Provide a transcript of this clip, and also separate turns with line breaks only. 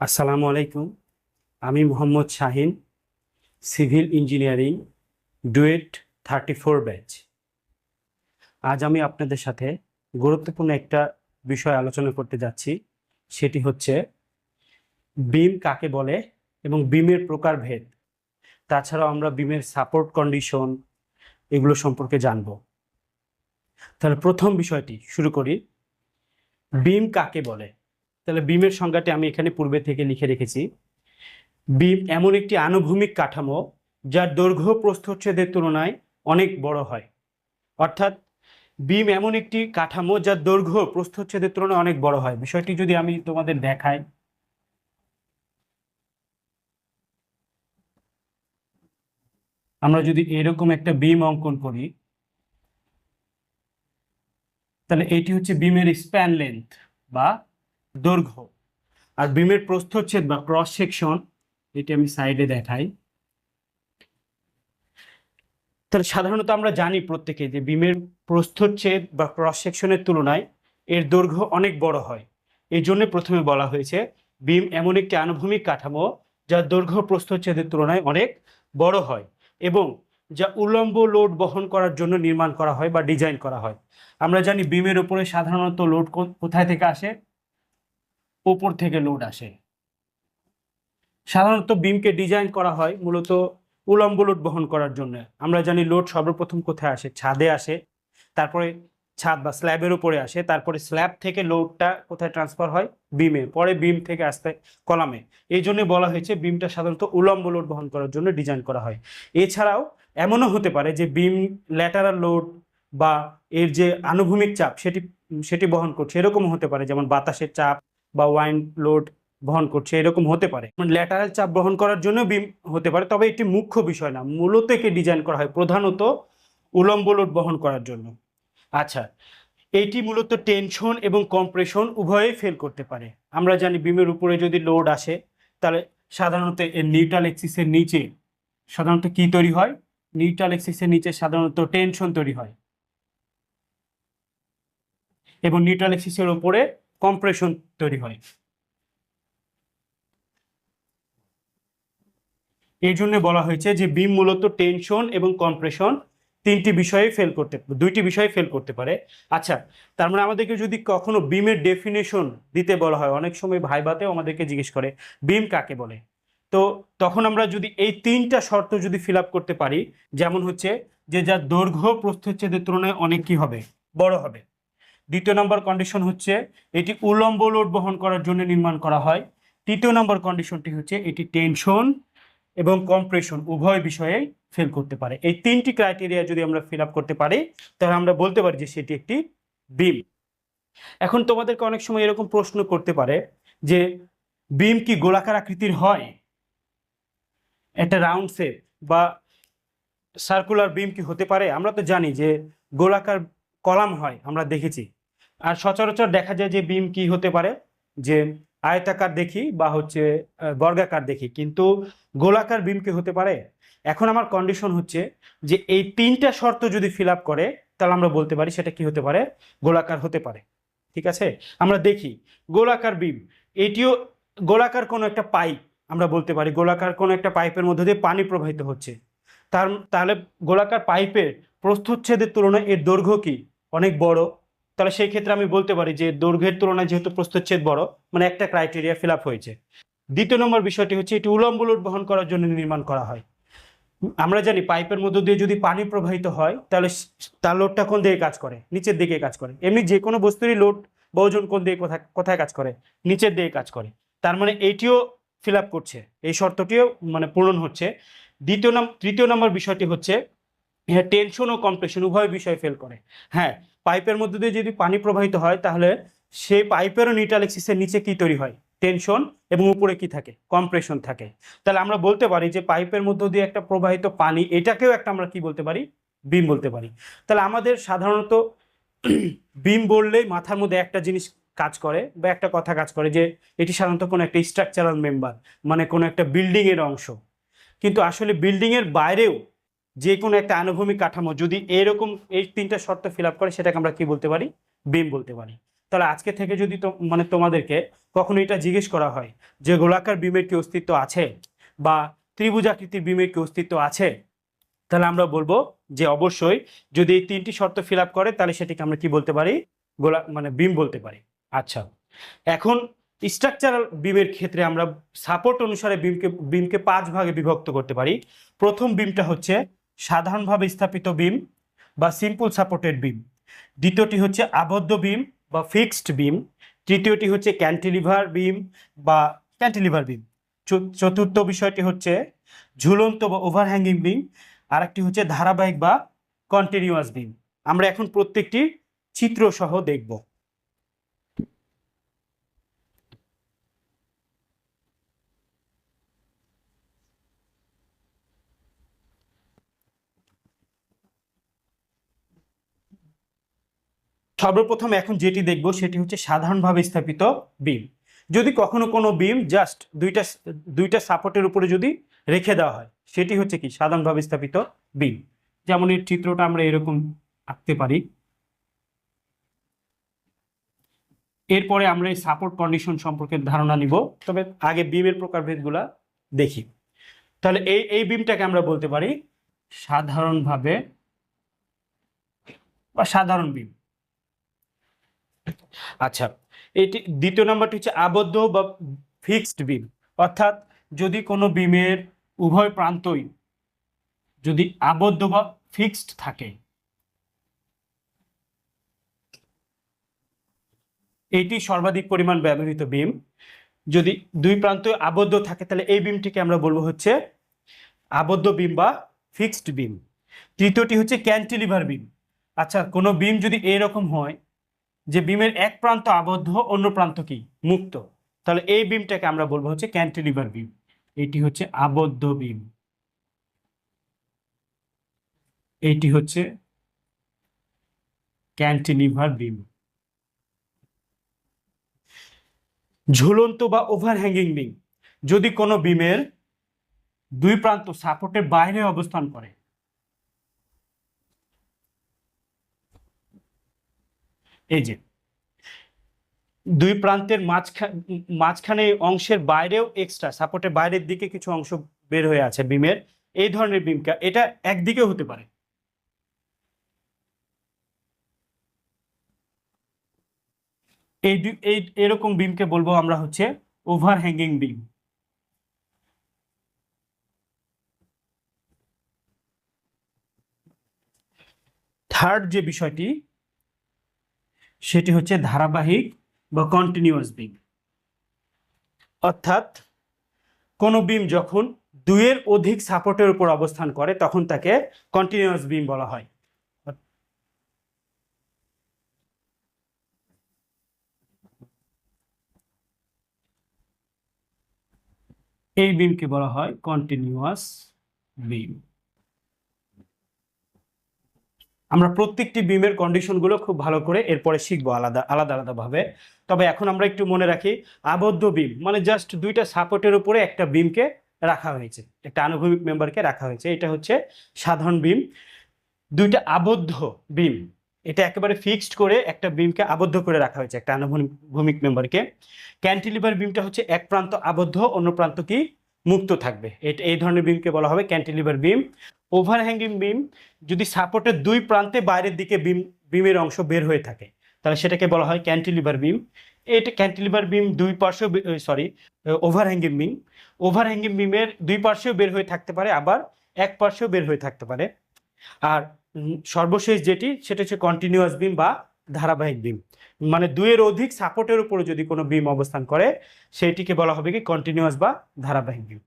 আসসালামু আলাইকুম। আমি Mohammad Shahin, civil engineering, DUET thirty four batch. আজ আমি আপনাদের সাথে গুরুত্বপূর্ণ একটা বিষয় আলোচনা করতে যাচ্ছি। সেটি হচ্ছে বিম কাকে বলে এবং বিমের প্রকারভেদ। তাছাড়াও আমরা বিমের সাপোর্ট কন্ডিশন এগুলো সম্পর্কে জানব। তাহলে প্রথম বিষয়টি শুরু করি। বিম কাকে বলে? তাহলে বিমের সংজ্ঞাটি আমি এখানে পূর্বে থেকে লিখে রেখেছি। বিম এমন একটি আনুভূমিক কাঠামো যার দৈর্ঘ্য প্রস্থচ্ছেদের তুলনায় অনেক বড় হয়। অর্থাৎ বিম এমন একটি কাঠামো যার দৈর্ঘ্য প্রস্থচ্ছেদের তুলনায় অনেক বড় হয়। বিষয়টি যদি আমি তোমাদের দেখাই। আমরা যদি এরকম একটা বিম অঙ্কন করি, তাহলে এটি হচ্ছে বিমের স্প্যান লেন্থ বা দৈর্ঘ্য আর বিমের প্রস্থচ্ছেদ বা ক্রস সেকশন এটি আমি সাইডে দেখাই। তাহলে সাধারণত আমরা জানি প্রত্যেকে যে বিমের প্রস্থচ্ছেদ বা ক্রস সেকশনের তুলনায় এর দৈর্ঘ্য অনেক বড় হয়। এই জন্য প্রথমে বলা হয়েছে, বিম এমন একটি আনুভূমিক কাঠামো যার দৈর্ঘ্য প্রস্থচ্ছেদের তুলনায় অনেক বড় হয় এবং যা উল্লম্ব লোড বহন করার জন্য নির্মাণ করা হয় বা ডিজাইন করা হয়। আমরা জানি বিমের উপরে সাধারণত লোড কোথায় থেকে আসে? উপর থেকে লোড আসে। সাধারণত বিমকে ডিজাইন করা হয় মূলত উলম্ব লোড বহন করার জন্য। আমরা জানি লোড সর্বপ্রথম কোথায় আসে? ছাদে আসে, তারপরে ছাদ বা স্ল্যাবের উপরে আসে, তারপরে স্ল্যাব থেকে লোডটা কোথায় ট্রান্সফার হয়? বিমে পরে বিম থেকে আসতে কলামে। এই জন্য বলা হয়েছে বিমটা সাধারণত উলম্ব লোড বহন করার জন্য ডিজাইন করা হয়। এছাড়াও এমনও হতে পারে যে বিম ল্যাটারাল লোড বা এর যে আনুভূমিক চাপ সেটি সেটি বহন করছে। এরকমও হতে পারে, যেমন বাতাসের চাপ বা ওয়াইন লোড বহন করছে, এরকম হতে পারে। ল্যাটারাল চাপ বহন করার জন্য বিম হতে পারে, তবে এটি মুখ্য বিষয় না। মূলত একে ডিজাইন করা হয় প্রধানত উলম্ব লোড বহন করার জন্য। আচ্ছা এটি মূলত টেনশন এবং কম্প্রেশন উভয়েই ফেল করতে পারে। আমরা জানি বিমের উপরে যদি লোড আসে, তাহলে সাধারণত এর নিউট্রাল এক্সিসের নিচে, সাধারণত কি তৈরি হয়? নিউট্রাল এক্সিসের নিচে সাধারণত টেনশন তৈরি হয়। এবং নিউট্রাল এক্সিসের উপরে কম্প্রেশন তৈরি হয়। এই জন্য বলা হয়েছে যে বিম মূলত টেনশন এবং কম্প্রেশন তিনটি বিষয়ে ফেল করতে, দুইটি বিষয়ে ফেল করতে পারে। আচ্ছা তার মানে আমাদেরকে যদি কখনো বিমের ডেফিনেশন দিতে বলা হয়, অনেক সময় ভাইবাতেও আমাদেরকে জিজ্ঞেস করে বিম কাকে বলে? তো তখন আমরা যদি এই তিনটা শর্ত যদি ফিল করতে পারি, যেমন হচ্ছে যে যার দৈর্ঘ্য প্রস্থচ্ছেদের তুলনায় অনেক কি হবে, বড় হবে। দ্বিতীয় নম্বর কন্ডিশন হচ্ছে এটি উলম্ব লোড বহন করার জন্য নির্মাণ করা হয়। তৃতীয় নম্বর কন্ডিশনটি হচ্ছে এটি টেনশন এবং কম্প্রেশন উভয় বিষয়ে ফেল করতে পারে। এই তিনটি ক্রাইটেরিয়া যদি আমরা ফিল করতে পারি, তাহলে আমরা বলতে পারি যে সেটি একটি বিম এখন তোমাদেরকে অনেক সময় এরকম প্রশ্ন করতে পারে যে বিম কি গোলাকার আকৃতির হয়? একটা রাউন্ড শেপ বা সার্কুলার বিম কি হতে পারে? আমরা তো জানি যে গোলাকার কলাম হয়, আমরা দেখেছি। আর সচরাচর দেখা যায় যে বিম কি হতে পারে? যে আয়তাকার দেখি বা হচ্ছে বর্গাকার দেখি। কিন্তু গোলাকার বিম কি হতে পারে? এখন আমার কন্ডিশন হচ্ছে যে এই তিনটা শর্ত যদি ফিল করে, তাহলে আমরা বলতে পারি সেটা কি হতে পারে? গোলাকার হতে পারে। ঠিক আছে? আমরা দেখি, গোলাকার বিম এটিও গোলাকার কোনো একটা পাইপ, আমরা বলতে পারি গোলাকার কোনো একটা পাইপের মধ্যে দিয়ে পানি প্রবাহিত হচ্ছে। তার, তাহলে গোলাকার পাইপের প্রস্থচ্ছেদের তুলনায় এর দৈর্ঘ্য কি? অনেক বড়। তাহলে সেই ক্ষেত্রে আমি বলতে পারি যে দৈর্ঘ্যের তুলনায় যেহেতু প্রস্থচ্ছেদ বড় মানে একটা ক্রাইটেরিয়া ফিল হয়েছে। দ্বিতীয় নম্বর বিষয়টি হচ্ছে এটি উলম্ব লোড বহন করার জন্য নির্মাণ করা হয়। আমরা জানি পাইপের মধ্য দিয়ে যদি পানি প্রবাহিত হয়, তাহলে তার লোডটা কোন দিকে কাজ করে? নিচের দিকে কাজ করে। এমনি যে কোনো বস্তুরই লোড বা ওজন কোন দিকে কোথায় কোথায় কাজ করে? নিচের দিকে কাজ করে। তার মানে এইটিও ফিল করছে। এই শর্তটিও মানে পূরণ হচ্ছে। দ্বিতীয় নাম, তৃতীয় নম্বর বিষয়টি হচ্ছে হ্যাঁ টেনশন ও কম্প্রেশন উভয় বিষয় ফেল করে। হ্যাঁ পাইপের মধ্যে দিয়ে যদি পানি প্রবাহিত হয়, তাহলে সেই পাইপেরও নিউট্রাল এক্সিসের নিচে কি তৈরি হয়? টেনশন এবং উপরে কি থাকে? কম্প্রেশন থাকে। তাহলে আমরা বলতে পারি যে পাইপের মধ্য দিয়ে একটা প্রবাহিত পানি, এটাকেও একটা আমরা কি বলতে পারি? বিম বলতে পারি। তাহলে আমাদের সাধারণত বিম বললেই মাথার মধ্যে একটা জিনিস কাজ করে বা একটা কথা কাজ করে যে এটি সাধারণত কোনো একটা স্ট্রাকচারাল মেম্বার মানে কোনো একটা বিল্ডিংয়ের অংশ। কিন্তু আসলে বিল্ডিংয়ের বাইরেও যে কোনো একটা আনুভূমিক কাঠামো যদি এরকম এই তিনটা শর্ত ফিল করে, সেটাকে আমরা কি বলতে পারি? বিম বলতে পারি। তাহলে আজকে থেকে যদি মানে তোমাদেরকে কখনো এটা জিজ্ঞেস করা হয় যে গোলাকার বিমের কি অস্তিত্ব আছে বা ত্রিভুজাকৃতির বিমের কি অস্তিত্ব আছে, তাহলে আমরা বলব যে অবশ্যই যদি এই তিনটি শর্ত ফিল করে, তাহলে সেটিকে আমরা কি বলতে পারি? গোলা মানে বিম বলতে পারি। আচ্ছা এখন স্ট্রাকচারাল বিমের ক্ষেত্রে আমরা সাপোর্ট অনুসারে বিমকে বিমকে পাঁচ ভাগে বিভক্ত করতে পারি। প্রথম বিমটা হচ্ছে সাধারণভাবে স্থাপিত বিম বা সিম্পল সাপোর্টেড বিম দ্বিতীয়টি হচ্ছে আবদ্ধ বিম বা ফিক্সড বিম তৃতীয়টি হচ্ছে ক্যান্টিলিভার বিম বা ক্যান্টিলিভার বিম চতুর্থ বিষয়টি হচ্ছে ঝুলন্ত বা ওভারহ্যাঙ্গিং বিম আর একটি হচ্ছে ধারাবাহিক বা কন্টিনিউয়াস বিম আমরা এখন প্রত্যেকটি চিত্র সহ দেখব। সর্বপ্রথম এখন যেটি দেখব সেটি হচ্ছে সাধারণভাবে স্থাপিত বিম। যদি কখনো কোনো বিম জাস্ট দুইটা দুইটা সাপোর্টের উপরে যদি রেখে দেওয়া হয়, সেটি হচ্ছে কি? সাধারণভাবে স্থাপিত বিম। যেমন এর চিত্রটা আমরা এরকম আঁকতে পারি। এরপরে আমরা এই সাপোর্ট কন্ডিশন সম্পর্কে ধারণা নিব। তবে আগে বিমের প্রকারভেদগুলা দেখি। তাহলে এই এই বিমটাকে আমরা বলতে পারি সাধারণভাবে বা সাধারণ বিম। আচ্ছা এটি দ্বিতীয় নাম্বারটি হচ্ছে আবদ্ধ বা ফিক্সড বিম অর্থাৎ যদি কোনো বিমের উভয় প্রান্তই যদি আবদ্ধ বা ফিক্সড থাকে, এটি সর্বাধিক পরিমাণ ব্যবহৃত বিম যদি দুই প্রান্ত আবদ্ধ থাকে, তাহলে এই বিমটিকে আমরা বলব হচ্ছে আবদ্ধ বিম বা ফিক্সড বিম তৃতীয়টি হচ্ছে ক্যান্টিলিভার বিম আচ্ছা কোনো বিম যদি এরকম হয় যে বিমের এক প্রান্ত আবদ্ধ, অন্য প্রান্ত কি? মুক্ত। তাহলে এই বিমটাকে আমরা বলব হচ্ছে ক্যান্টিলিভার বিম। এটি হচ্ছে আবদ্ধ বিম। এইটি হচ্ছে ক্যান্টিলিভার বিম। ঝুলন্ত বা ওভারহ্যাঙ্গিং বিম যদি কোনো বিমের দুই প্রান্ত সাপোর্টের বাইরে অবস্থান করে এই যে, দুই প্রান্তের মাঝখানে মাঝখানে অংশের বাইরেও এক্সট্রা সাপোর্টের বাইরের দিকে কিছু অংশ বের হয়ে আছে বিমের, এই ধরনের বিমকা এটা একদিকে হতে পারে। এই এই, এরকম বিমকে বলব আমরা হচ্ছে ওভার হ্যাঙ্গিং বিম থার্ড যে বিষয়টি সেটি হচ্ছে ধারাবাহিক বা কন্টিনিউয়াস বিম অর্থাৎ কোনো বিম যখন দুইয়ের অধিক সাপোর্টের উপর অবস্থান করে, তখন তাকে কন্টিনিউয়াস বিম বলা হয়। এই বিমকে বলা হয় কন্টিনিউয়াস বিম আমরা প্রত্যেকটি বিমের কন্ডিশনগুলো খুব ভালো করে এরপরে শিখব আলাদা আলাদা আলাদাভাবে তবে এখন আমরা একটু মনে রাখি, আবদ্ধ বিম মানে জাস্ট দুইটা সাপোর্টের উপরে একটা বিমকে রাখা হয়েছে, একটা আনুভূমিক মেম্বারকে রাখা হয়েছে। এটা হচ্ছে সাধারণ বিম। দুইটা আবদ্ধ বিম, এটা একেবারে ফিক্সড করে একটা বিমকে আবদ্ধ করে রাখা হয়েছে, একটা আনুভূমিক মেম্বারকে ক্যান্টিলিভার বিমটা হচ্ছে এক প্রান্ত আবদ্ধ, অন্য প্রান্ত কি মুক্ত থাকবে। এটা, এই ধরনের বিমকে বলা হবে ক্যান্টিলিভার বিম। ওভারহ্যাঙ্গিং বিম যদি সাপোর্টের দুই প্রান্তে বাইরের দিকে বিম বিমের অংশ বের হয়ে থাকে, তাহলে সেটাকে বলা হয় ক্যান্টিলিভার বিম এটা ক্যান্টিলিভার বিম দুই পার্শ্ব সরি ওভারহ্যাঙ্গিং বিম ওভারহ্যাঙ্গিং বিমের দুই পার্শ্বেও বের হয়ে থাকতে পারে, আবার এক পার্শ্বেও বের হয়ে থাকতে পারে। আর সর্বশেষ যেটি, সেটা হচ্ছে কন্টিনিউয়াস বিম বা ধারাবাহিক বিম মানে দুইয়ের অধিক সাপোর্টের উপরে যদি কোনো বিম অবস্থান করে সেইটিকে বলা হবে কি কন্টিনিউয়াস বা ধারাবাহিক বিম